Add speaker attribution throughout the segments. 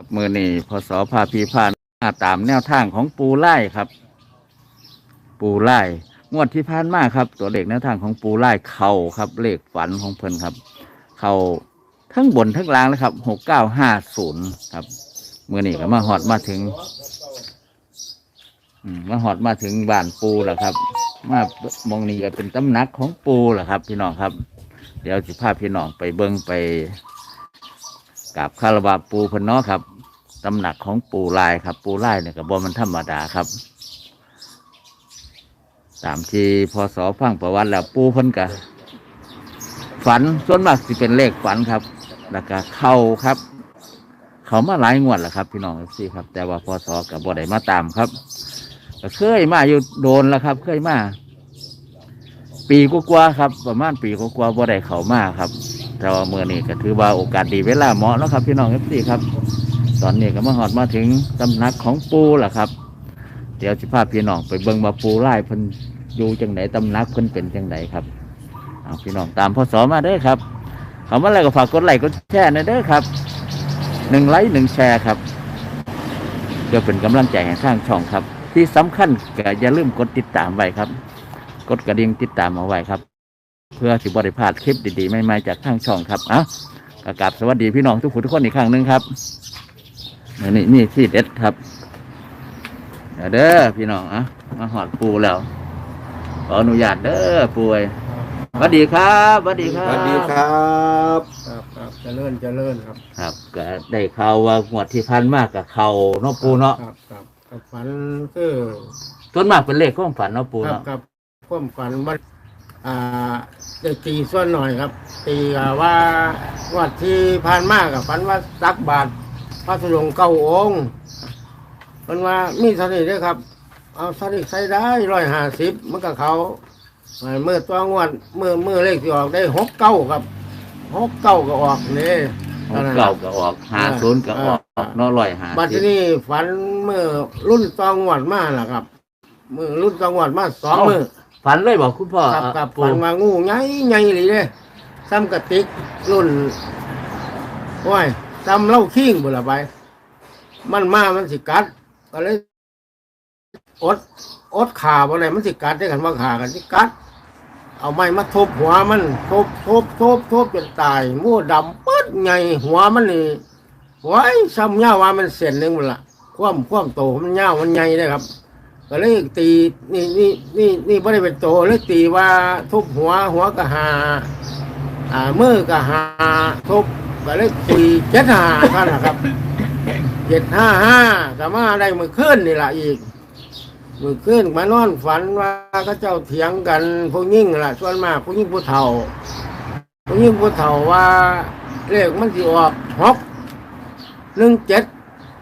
Speaker 1: ครับมือนี่พศพาพีพานาตามแนวทางของปูไล่ครับ ปูไล่งวดที่ผ่านมาครับ ตัวเลขแนวทางของปูไล่เข่าครับเลขฝันของเพิ่นครับ เข่าทั้งบนทั้งล่างเลยครับหกเก้าห้าศูนย์ครับมือนี่ก็มาหอดมาถึงมาหอดมาถึงบ้านปูแล้วครับ มามองนี้ก็เป็นตำหนักของปูแหละครับ พี่น้องครับ เดี๋ยวสิพาพพี่น้องไปเบิ้งไปกับคารวะปูพนเนาะครับ ตำหนักของปูลายครับ ปูลายเนี่ยกับบมันธรรมดาครับ ตามที่พศฟังประวัติแล้วปูเพิ่นกะฝันส่วนมากสิเป็นเลขฝันครับแล้วก็เข้าครับ เขามาหลายงวดแล้วครับ พี่น้องสิครับ แต่ว่าพศกับบ่ได้มาตามครับเคยมาอยู่โดนแล้วครับ เคยมาปีกว่าๆครับ ประมาณปีกว่าๆบ่ได้เขามาครับ แต่ว่าเมื่อนี้ก็ถือว่าโอกาสดีเวลาเหมาะแล้วครับ พี่น้องเอฟซีครับ ตอนนี้ก็มาหอดมาถึงตำหนักของปูแหละครับ เดี๋ยวสิพาพี่น้องไปเบิ่งมาปูไล่พิ่นอยู่จังไหนตำหนักเพิ่นเป็นจังไหนครับเอาพี่น้องตามพ่อสอมาเด้อครับเขามาอะไรก็ฝากกดไลค์กดแชร์นะเด้อครับหนึ่งไลค์หนึ่งแชร์ครับเพื่อเป็นกำลังใจให้ทางช่องครับ ที่สำคัญก็อย่าลืมกดติดตามไว้ครับ กดกระดิ่งติดตามเอาไว้ครับ เพื่อสิบริพลาดคลิปดีๆใหม่ๆจากทางช่องครับเอะกราบสวัสดีพี่น้องทุกคนทุกคนอีกครั้งหนึ่งครับ นี่นี่ที่เด็ดครับเด้อพี่น้องอะมาหอดปูแล้วขออนุญาตเด้อปูเอ้ยสวัสดีครับสวัสดีครับ
Speaker 2: สวัสดีครับ
Speaker 3: ครับครับเจริญเจริญครับ
Speaker 1: ครับก็ได้ข่าวว่าหวดที่พันมากกับเขาเนาะปูเนาะ
Speaker 3: ครับครับกับฝันคือ
Speaker 1: ต้นมากเป็นเลขของฝันเนาะปู
Speaker 3: ครับ
Speaker 1: เนาะ
Speaker 3: กับความฝันว่าอ่าได้ตีส่วนหน่อยครับ ตีอ่าว่าวัดที่ผ่านมากกับฝันว่าตักบาท พระสุรงค์เก้าองค์มันว่ามีเท่านี้ด้วยครับ เอาเท่านี้ใส่ได้ร้อยห้าสิบมันกับเขาเมื่อตัวงวดเมื่อเมื่อเลขที่ออกได้หกเก้าครับหกเก้าก็ออกนี่
Speaker 1: หกเก่าก็ออกหาศูนย์ก็ออกเนาะร้อยหา
Speaker 3: บัด
Speaker 1: สิบ
Speaker 3: นี้ฝันเมื่อรุ่นตองหวัดมาล่ะครับเมื่อรุ่นตองหวัดมาสองมือ
Speaker 1: ฝันเลยบอกคุณพ่อ
Speaker 3: กับกับ
Speaker 1: ปู
Speaker 3: ฝันมางูใหญ่ใหญ่เลยเด้ซ้ำกระติกรุ่นโอ้ย ซ้ำเล่าขิงบุละไป มันมามันสิกัด ก็เลยอดอดขาบ่ได้มันสิกัดได้กันว่าขากันสิกัด เอาไม้มาทุบหัวมันทุบทุบทุบทุบจนตายมู่ดำปึ๊ดไงหัวมันนี่หัวไอ้ซ้ำเงาว่ามันเส้นหนึงมันละความความโตมันเงามันใหญ่เลยครับก็เลยตีนี่นี่นี่นี่ไม่ได้เป็นโตเลยตีว่าทุบหัวหัวกะหาอ่ามือกะหาทุบ ก็เลยตีเจ็ดห้าท่านนะครับเจ็ดห้าห้าก็มาได้มือขึ้นนี่แหละอีก มือขึ้นมานอนฝันว่าเขาเจ้าเถียงกันพวกยิ่งล่ะส่วนมากพวกยิ่งผู้เฒ่าพวกยิ่งผู้เฒ่าว่าเลขมันสิออกหกหนึ่งเจ็ด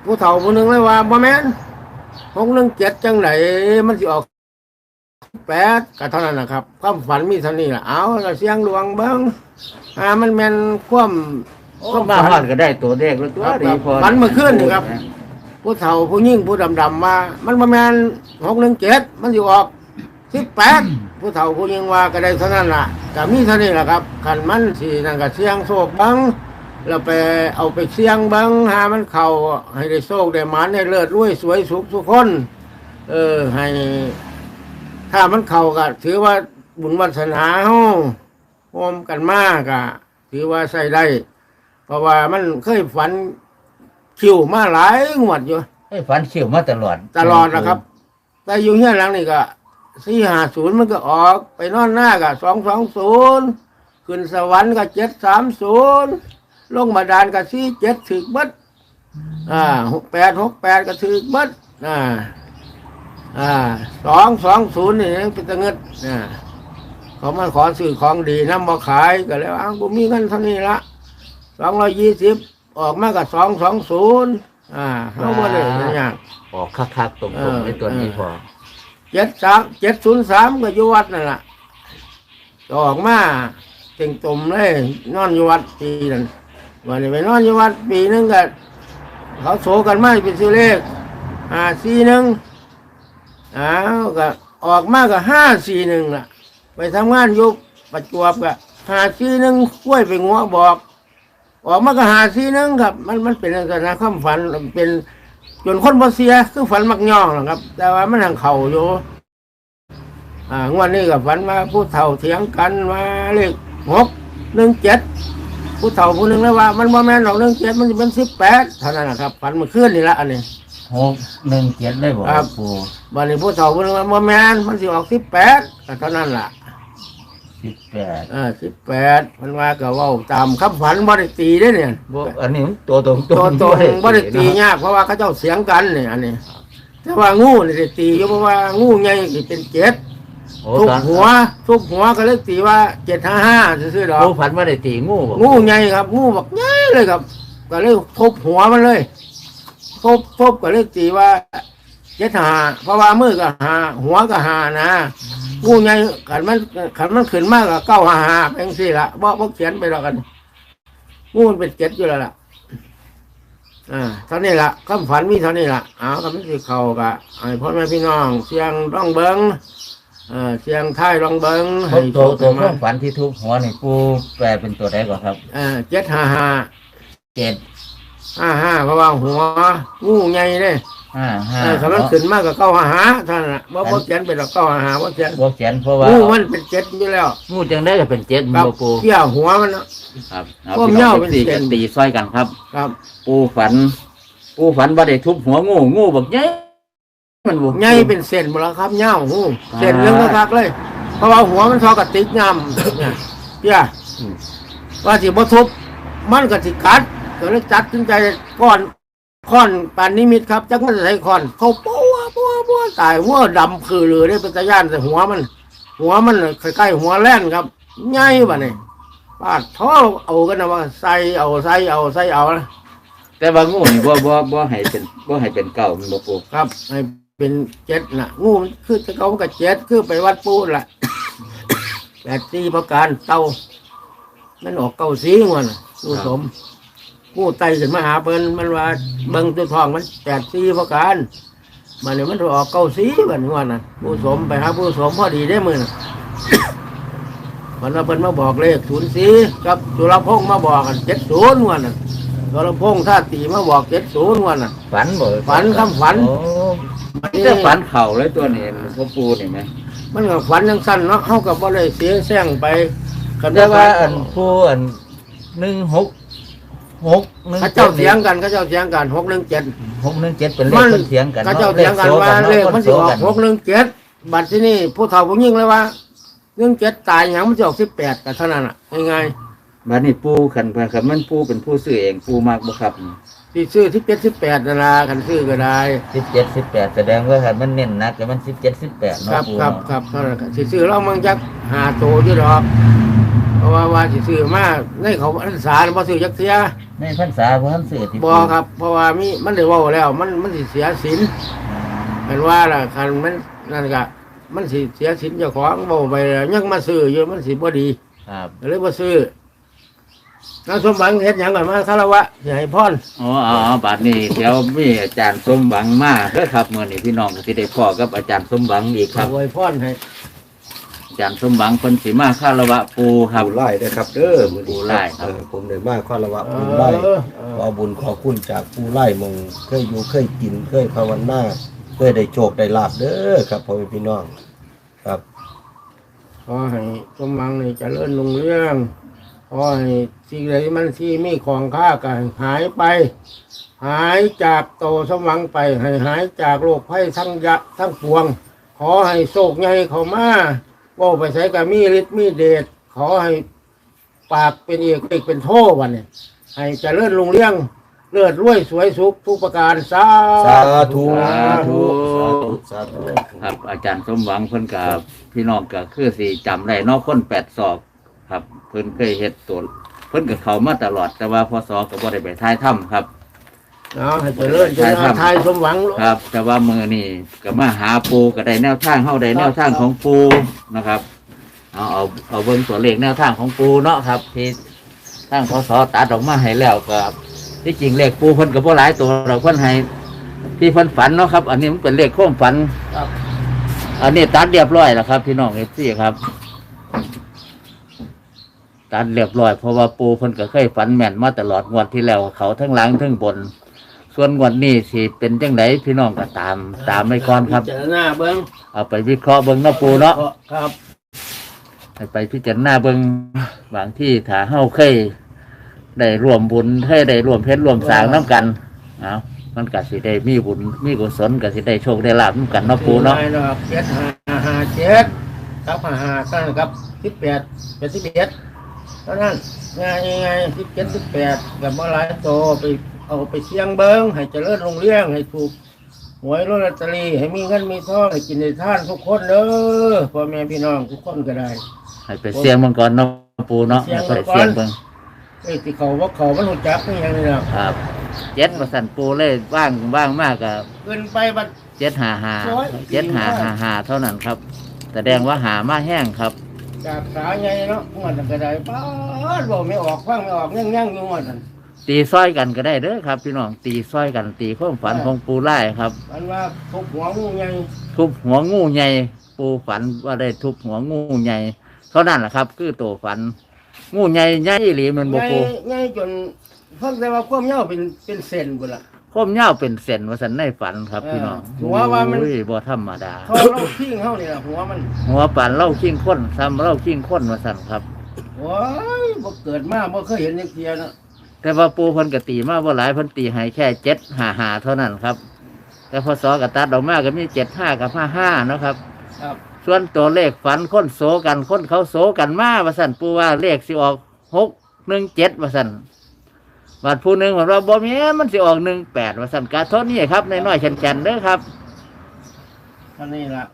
Speaker 3: ผู้เฒ่าผู้หนึ่งเลยว่าบ่แม่นหกหนึ่งเจ็ดจังไหนมันสิออกแปดก็เท่านั้นนะครับความฝันมีเท่านี้ล่ะเอาเสียงดวงเบิ้งอ่ามันแมนความ
Speaker 1: โอ้มาฮอดก็ได้ตัวเลขแล้วตัว
Speaker 3: ครับ
Speaker 1: ดีพอ
Speaker 3: ฝันเมื่อคืนนี่ครับ ผู้เฒ่าผู้ยิ่งผู้ดำดำๆว่ามันประมาณหกหนึ่งเจ็ดมันอยู่ออกสิบแปดผู้เฒ่าผู้ยิ่งว่าก็ได้เท่านั้นล่ะก็มีเท่านี้แหละครับขันมันสีนั่นก็เสียงโศกบังเราไปเอาไปเสียงบังหามันเข่าให้ได้โศกได้หมันให้เลิศรวยสวยสุขทุกคน เออให้ ถ้ามันเข่าก็ถือว่าบุญวัฒนาเฮาโฮมกันมากอะถือว่าใส่ได้ เพราะว่ามันเคยฝันคิวมาหลายงวดอยู่
Speaker 1: ให้ฝันเขียวมาตลอด
Speaker 3: ตลอดนะครับ แต่อยู่เฮียหลังนี่ก็สี่ห้าศูนย์มันก็ออก ไปนอนหน้าก็สองสองศูนย์ขึ้นสวรรค์ก็เจ็ดสามศูนย์ลงมาดานก็สี่เจ็ดถึกเบัดอ่าหกแปดหกแปดก็ถึกเบัดอ่า อ่าสองสองศูนย์นี่เป็นตะเงิดอ่าเขามาขอซื้อของดีน้ำมาขายก็เลยว่ากูมีเงินเท่านี้ละ สองร้อยยี่สิบออกมากับสองสองศูนย์อ่าเขาบ่เลยอย่าง
Speaker 1: ออกคักๆตรงๆในตัวนี้พอ
Speaker 3: เจ็ดสามเจ็ดศูนย์สามก็อยู่วัดนั่นแหละออกมาเต็งตุ่มเลยนอนอยู่วัดปีนั้นวันนี้ไปนอนอยู่วัดปีนึงก็เขาโศกันมาเป็นสิเลขห้าสี่หนึ่งอ้าวก็ออกมาก็ห้าสี่หนึ่งล่ะ ไปทำงานอยู่ประจวบก็ห้าสี่หนึ่งกล้วยไปงัวบอกโออกมาก็หาซีนึงครับ มันมันเป็นลักษณะความฝันเป็นจนคนบ่เสียคือฝันมักย่องนะครับ แต่ว่ามันทางเข่าอยู่อ่างวดนี้กับฝันมาผู้เฒ่าเถียงกันมาเลขหกหนึ่งเจ็ดผู้เฒ่าผู้หนึ่งแล้วว่า มันบ่แม่นหรอกหนึ่งเจ็ดมันจะเป็นสิบแปดเท่านั้นนะครับฝันเมื่อคืนนี่ละอันนี้
Speaker 1: หกหนึ่งเจ็ดได้บ่
Speaker 3: ครับ
Speaker 1: ปู
Speaker 3: วันนี้ผู้เฒ่าผู้หนึงว่าบ่แม่นมันสิออกสิบแปดก็เท่านั้นล่ะ
Speaker 1: สิบแปด
Speaker 3: เออสิบแปดมันว่าก็เว่าตามคำฝันบ่ได้ตีได้อเนี่ย
Speaker 1: บ่อันนี้มันตัวตรง
Speaker 3: ตัวตรงบ่ได้ตียากเพราะว่าเขาเจ้าเสียงกันเนี่ยอันนี้แต่ว่างูนี่ได้ตีอยู่เพราะว่างูใหญ่สิเป็นเจ็ด
Speaker 1: โอ้
Speaker 3: ทุก
Speaker 1: ตอน
Speaker 3: หัวทุกหัวก็เลยตีว่าเจ็ดห้าห้าซื่อๆดอก
Speaker 1: ปูฝันว่าได้ตีงูบ่
Speaker 3: งูใหญ่ครับ งูบักใหญ่เลยครับ ก็เลยทุบหัวมันเลยทุบทุบก็เลยตีว่าเจ็ดหาเพราะว่ามือก็หาหัวก็หานะ งูใหญ่ขันมันขันมันขึ้นมากก็เก้าหาหาเป็นสี่ละบ่บ่เขียนไปแล้วกันงูมันเป็นเจ็ดอยู่แล้วล่ะอ่าเท่านี้ละคำฝันมีเท่านี้ละเอาคำนี้สิเขากะไอ้พ่อแม่พี่น้องเสียงร้องเบิงเออเสียงท้ายร้องเบิง
Speaker 1: ตัวตัวตัว
Speaker 3: มา
Speaker 1: ความฝันที่ทุบหัวนี่ปูแปลเป็นตัวใดก่อนครับ
Speaker 3: เออเจ็ดห้าห้า
Speaker 1: เจ็ด
Speaker 3: ห้าห้าเพราะว่าหัวงูใหญ่เลย
Speaker 1: ห้าห้า
Speaker 3: เออคำนั้นขึ้นมากก็เก้าหาหาเท่านั้นน่ะบ่บ่เขียนไปหรอกเก้าหาหาบ่เขียน
Speaker 1: บ่เขียนเพราะว่า
Speaker 3: งูมันเป็นเจ็ดอยู่แล้ว
Speaker 1: งูจังได้ก็เป็นเจ็ด
Speaker 3: ครับ
Speaker 1: บ่ปู
Speaker 3: เกี่ยวหัวมันเนาะ
Speaker 1: ครับเอา
Speaker 3: พวก
Speaker 1: พี่น้อง
Speaker 3: เหย้าเป็น
Speaker 1: สี่
Speaker 3: เส้
Speaker 1: กัน
Speaker 3: น
Speaker 1: ตีซ้อยกันครับ
Speaker 3: ครับ
Speaker 1: ปูฝัน ปูฝันว่าได้ทุบหัวงูงูบักใหญ่มันบ่
Speaker 3: ใหญ่เป็นเส้นหมดแล้วครับเหย้างูเส้นเรื่องคักๆเลย เพราะว่าหัวมันซอกระติกงามเนี่ยเพี่ย
Speaker 1: อืม
Speaker 3: ว่าสิบ่ทุบมันก็สิกัดก็เลยจัดสินใจก่อน ค้อนปานนิมิตครับจักมันจะใส่ค้อน เขาปัวปัวปัวตายหัวดำคือเลยได้เป็นตะย่านแต่หัวมัน หัวมันใกล้ๆหัวแล่นครับใหญ่บ่เนี่ยปาดท้อเอากันนะว่าใส่เอาใส่เอาใส่เอานะ
Speaker 1: แต่ว่างูนี่บ่บ่บ่ให้เป็นบ่ให้เป็นเก่ามันบ่ปู
Speaker 3: ครับให้เป็นเจ็ดนะงูมันคือจะเขามันก็เจ็ดคือไปวัดปูนละแปดสี่ประการเตามันออกเก้าสีงวนน่ะงูสม งูไตขึ้นมาหาเพิ่นมันว่าเบิ่งตัวทองมันแปดสี่ประการมันเนี่ยมันออกเก้าสีบัดนี้ว่าน่ะผู้สมไปหาผู้สมพอดีได้มือน่ะ มันว่าเพิ่นมาบอกเลขศูนย์สี่กับสุรพงษ์มาบอกกันเจ็ดศูนย์วันน่ะสุรพงษ์ท่าตีมาบอกเจ็ดศูนย์วันน่ะ
Speaker 1: ฝันบ่
Speaker 3: ฝันครับฝัน
Speaker 1: โอ้มันจะฝันเข่าเลยตัวนี้พ่อปูนี่ไหม
Speaker 3: มันก็ฝันยังสั้นเนาะเฮากับบ่ได้เสียแซงไปกัน
Speaker 1: แต่ว่าอันผู้อันหนึ่งหก หกหนึ่ง
Speaker 3: เขาเจ้าเถียงกันเขาเจ้าเถียงกันหกหนึ่งเจ็ด
Speaker 1: หกหนึ่งเจ็ดเป็นเลข
Speaker 3: มัน
Speaker 1: เพิ่นเถียงกัน
Speaker 3: เขาเจ้าเถียงกันว่าเลขมันสิออกหกหนึ่งเจ็ดบัดที่นี่ผู้เฒ่าผู้ยิ่งเลยว่าหนึ่งเจ็ดตายหยังมันจะออกสิบแปดแต่เท่านั้นอะง่าย
Speaker 1: บัดนี้ปูขันเพิ่นขันมันปูเป็นผู้ซื้อเองปูมากบ่ครับ
Speaker 3: ๆที่ซื้อที่เจ็ดสิบแปดนั่นล่ะกันซื้อก็ได้
Speaker 1: สิบเจ็ดสิบแปดแสดงว่าขันมันเน้นหนักแต่มันสิบเจ็ดสิบแปด
Speaker 3: ค
Speaker 1: เนาะ
Speaker 3: รับ
Speaker 1: ปู
Speaker 3: ครับ
Speaker 1: เนาะ
Speaker 3: ครับเท่านั้นครับสิซื้อเรามันจักหาโตอยู่ดอกเพ ราะว่าว่าสิซื้อมาในเขาอันสารบ่ซื้อจักเสีย
Speaker 1: ในพรรษาพระท่านซื้อที่
Speaker 3: บ่ครับ เพราะว่ามีมันได้เว้าแล้ว มันมันสิเสียศีลเป็นว่าล่ะคันมันนั่นก็มันสิเสียศีลเจ้าของเว้าไปแล้วยังมาซื้ออยู่มันสิบ่ดี
Speaker 1: ครับ
Speaker 3: ก็เลยบ่ซื้อน้าสมหวังเฮ็ดหยังก่อนมาคารวะสิให้พร
Speaker 1: อ๋ออ๋อบัดนี้เดี๋ยวมีอาจารย์สมหวังมาเด้อครับเมื่อนี้พี่น้องก็สิได้พ่อกับอาจารย์สมหวังอีกครับ
Speaker 3: อวยพรให้
Speaker 1: อา จารย์สมหวังเพิ่นสิมาคารวะปูครับ
Speaker 2: ปูไล่นะครับเด้อมือนี้
Speaker 1: ปูไล่ครับ
Speaker 2: เออผมได้มาข้าระวะ
Speaker 3: เอ
Speaker 2: ปูไล่
Speaker 3: อเอ
Speaker 2: ขอ
Speaker 3: อ
Speaker 2: บุญขอคุณจากปูไล่มงเคยอยู่เคยกินเคยภาวนาเคยได้โชคได้ลาบเด้อครับพ่อแม่พี่น้อง ครับ
Speaker 3: ขอให้สมหวังนี่เจริญรุ่งเรืองขอให้สิ่งใดมันที่มีของค่าก็ให้หายไป หายจากโตสมหวังไป ให้หายจากโรคภัยทั้งยะทั้งปวง ขอให้โศกใหญ่เขามา ว่าไปใช้กับมีฤทธิ์มีเดชขอให้ปากเป็นเอกเอกเป็นโทวันนี้ให้เจริญรุ่งเรืองเลือดรวยสวยสุขทุกประการสา
Speaker 2: สาธุ
Speaker 1: สาธุ
Speaker 2: สาธุ
Speaker 1: ครับ อาจารย์สมหวังเพิ่นกับพี่น้องก็คือสิจำได้เนอกคนแปดศอกครับ เพิ่นเคยเฮ็ดตัวเพิ่นกับเขามาตลอดแต่ว่าพศก็บ่ได้ไปท้ายถ้ำครับ
Speaker 3: เอาให้เจริญเจริญทายสมหวัง
Speaker 1: ครับ แต่ว่ามือนี่ก็มาหาปูก็ได้แนวทางเฮาได้แนวทางของปูนะครับ เอาเอาเอาเบิ่งตัวเลขแนวทางของปูเนาะครับ ที่ทางพศตัดออกมาให้แล้วก็ที่จริงเลขปูเพิ่นก็บ่หลายตัวเราเพิ่นให้ที่เพิ่นฝันเนาะครับ อันนี้มันเป็นเลขโค้งฝัน
Speaker 3: ครับ
Speaker 1: อันนี้ตัดเรียบร้อยแล้วครับพี่น้องเอฟซีครับตัดเรียบร้อยเพราะว่าปูเพิ่นก็เคยฝันแม่นมาตลอดงวดที่แล้วเขาทั้งหลังทั้งบน ส่วนงวดนี้สิเป็นจังไดพี่น้องก็ตาม ตามไปก่อนครับ
Speaker 3: พิจารณาเบิ้ง
Speaker 1: เอาไปวิเคราะห์เบิ่งเนาะปูเนาะ
Speaker 3: ครับ
Speaker 1: ให้ไปพิจารณาเบิ่งบางที่ถ้าเฮาเคยได้ร่วมบุญเคยได้ร่วมเพชรร่วมสร้างน้ำกันเอามันก็สิได้มีบุญมีกุศลก็สิได้โชคได้ลาภน้ำกันเนาะปูเนาะ
Speaker 3: ไม่ดอกเจ็ดห้าห้าเจ็ดครับห้าห้าเท่านั้นครับสิบแปดเป็นสิบเอ็ดเท่านั้นง่ายง่ายสิบเจ็ดสิบแปดกับมาหลายโตไป เอาไปเสี่ยงเบิ้งให้เจริญลงเลี้ยงให้ถูกหวยรถลอตเตอรี่ให้มีเงินมีทองให้กินในท่านทุกคนเด้อพ่อแม่พี่น้องทุกคนก็ได้
Speaker 1: ให้ไปเสี่ยงเบิ่งก่อนเนาะปูเนาะ
Speaker 3: เสี่ยง
Speaker 1: ให้
Speaker 3: เบิ่งก่อน
Speaker 1: ไปเสี่ยงเบิ่ง
Speaker 3: ไอ้ที่เขาว่าเขามันรู้จักนี่ยังนี่นะครับ
Speaker 1: เจ็ดประสันปูเลยว่างว่างมากกับ
Speaker 3: เกินไปบัด
Speaker 1: เจ็ดหาหา
Speaker 3: โอ้ย
Speaker 1: เจ็ดหาหาหาเท่านั้นครับแสดงว่าหามาแห้งครับ
Speaker 3: จากขาใหญ่เนาะงวดนั้นก็ได้ป้าดบอกไม่ออกฟังไม่ออกยังยังอยู่งวดนั้น
Speaker 1: ตีซ้อยกันก็ได้เด้อครับ พี่น้องตีซ้อยกันตีข้อมฝันของปูไล่ครับ
Speaker 3: มันว่าทุกหัวงูใหญ่
Speaker 1: ทุบหัวงูใหญ่ปูฝันว่าได้ทุบหัวงูใหญ่เท่านั้นแหละครับ คือตัวฝัน งูใหญ่ใหญ่อีหลีมัน
Speaker 3: ให
Speaker 1: บ่
Speaker 3: ญ่
Speaker 1: ปู
Speaker 3: ใหญ่จนเพิ่งแต่ว่าความยาวเป็นเป็นเซนบุละ
Speaker 1: คมยาวเป็นเส้นว่าสันในฝันครับ พี่น้อง
Speaker 3: เออหัวว่ามัน
Speaker 1: โอ้ยบ่ธรรมดา
Speaker 3: เขาเราทิ้งเขานี่ละหัวมัน
Speaker 1: หัวป่านเล่าขิ้งข้นซ้ำเล่าขิ้งข้นว่าสันครับ
Speaker 3: โอ้ยบ่เกิดมาบ่เคยเห็นในเทียนะ
Speaker 1: แต่ว่าปูเพิ่นก็ตีมาบ่หลายเพิ่นตีให้แค่เจ็ดห้าห้าเท่านั้นครับ แต่พอสอกับตัดออกมาก็มีเจ็ดห้ากับห้าห้านาะครับ
Speaker 3: ครับ
Speaker 1: ส่วนตัวเลขฝันคนโซกันคนเขาโซกันมาว่าสั่นปูว่าเลขสิออกหกหนึ่งเจ็ดว่าสั่นบัดผู้หนึ่งบอกว่าบ่แม่นมันสิออกหนึ่งแปดว่าสั่นกาเท่านี้ครับน้อยๆแฉนๆเด้อครับ
Speaker 3: ท่านนี้ล่ะ